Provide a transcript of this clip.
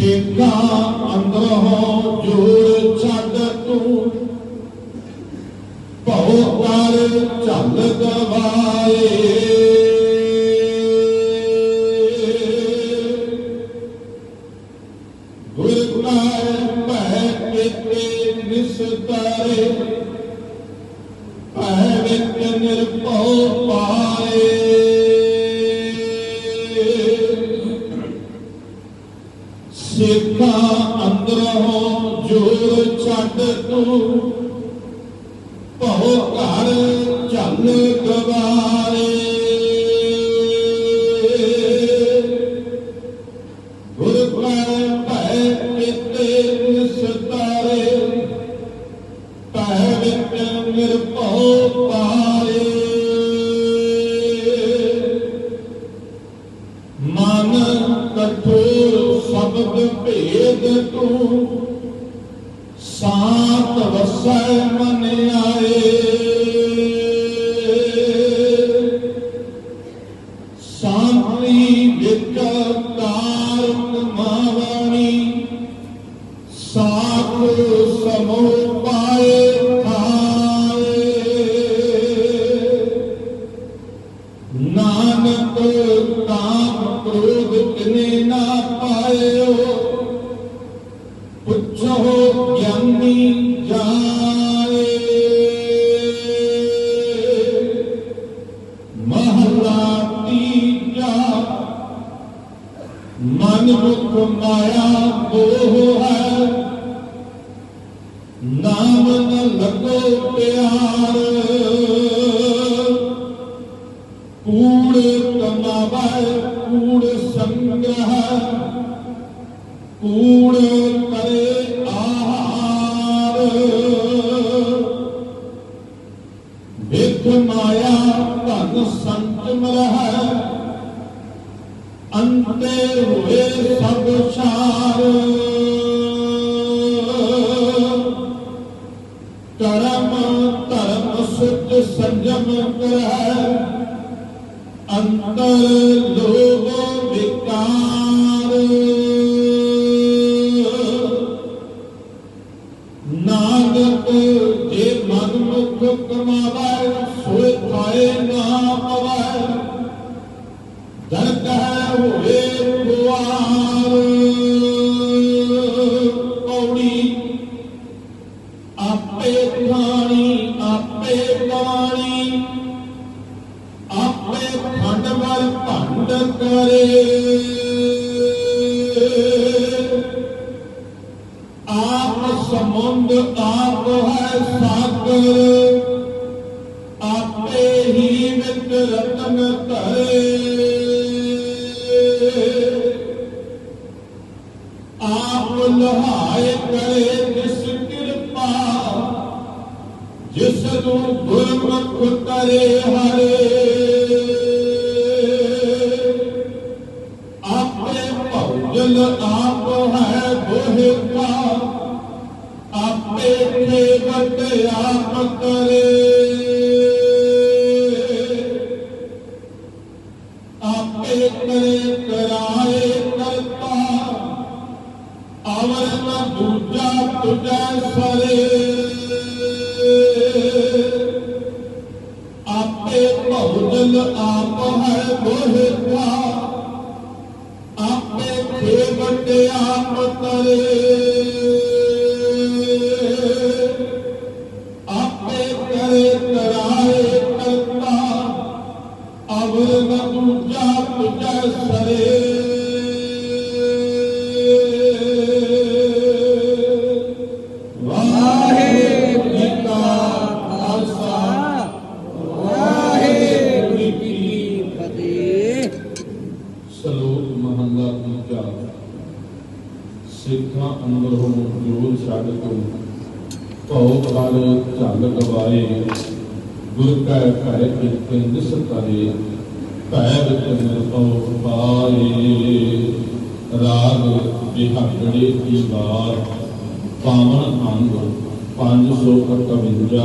ਤੀਜਾ ਅੰਦਰੋਂ ਜੋੜ ਛੱਡ ਤੂੰ ਭਉ ਕਰ ਝੱਲ ਗਵਾਏ ਨਿਰਭਉ ਛੱਡ ਤੂੰ। ਭਉ ਘਰ ਝੱਲ ਗਵਾਰੇ। ਸਾਤ ਵਸੈ ਮਨ ਆਏ। ਮਨ ਮੁਖ ਮਾਇਆ ਮੋਹ ਹੈ। ਨਾਮ ਨ ਲੱਗੋ ਪਿਆਰ। ਕੂੜ ਕਮਾਵੈ ਕੂੜ ਸੰਗ੍ਰਹ। ਕੂੜ ਹੋਏ ਸਭ ਸਾਰ ਕਰਮ ਧਰਮ ਸੁਚ ਸੰਜਮ ਕਰਹਿ ਅੰਤਰ ਲੋਭ ਵਿਕਾਰ ਨਾਨਕ ਜੇ ਮਨ ਮੁਖ ਕਮਾਵੈ ਸੋਇ ਖਾਏ ਨਾ ਆਪੇ ਖੰਡ ਵਰ ਭੰਡ ਕਰੇ ਆਪ ਸਮੁੰਦ ਆਪ ਹੈ ਸਾਗਰ ਆਪੇ ਹੀ ਵਿਚ ਰਤਨ ਧਰੇ ਆਪ ਲਹਾਏ ਕਰੇ ਜਿਸ ਕਿਰਪਾ ਜਿਸ ਨੂੰ ਗੁਰਮੁਖ ਕਰੇ ਹਰੇ ਖੇਵਟ ਆਪ ਕਰੇ ਆਪੇ ਕਰੇ ਕਰਾਏ ਕਰਤਾ ਅਵਰ ਨ ਦੂਜਾ ਤੁਜੈ ਸਰੇ ਆਪੇ ਭੌਜਲ ਆਪ ਹੈ ਬੋਹਿਤਾ ਆਪੇ ਖੇਵਟ ਆਪ ਕਰੇ ਸਿੱਖਾਂ ਅੰਦਰੋਂ ਜੋਰ ਛੱਡ ਤੂੰ ਭਉ ਕਾਲ ਝੱਲ ਗਵਾਏ ਗੁਰ ਕੈ ਭੈ ਕਿਤੇ ਨਿਸਤਰੇ ਭੈ ਵਿਚ ਨਿਰਭਉ ਪਾਏ ਰਾਗ ਬਿਹਗੜੇ ਕੀ ਬਾਤ ਪਾਵਨ ਅੰਗ 558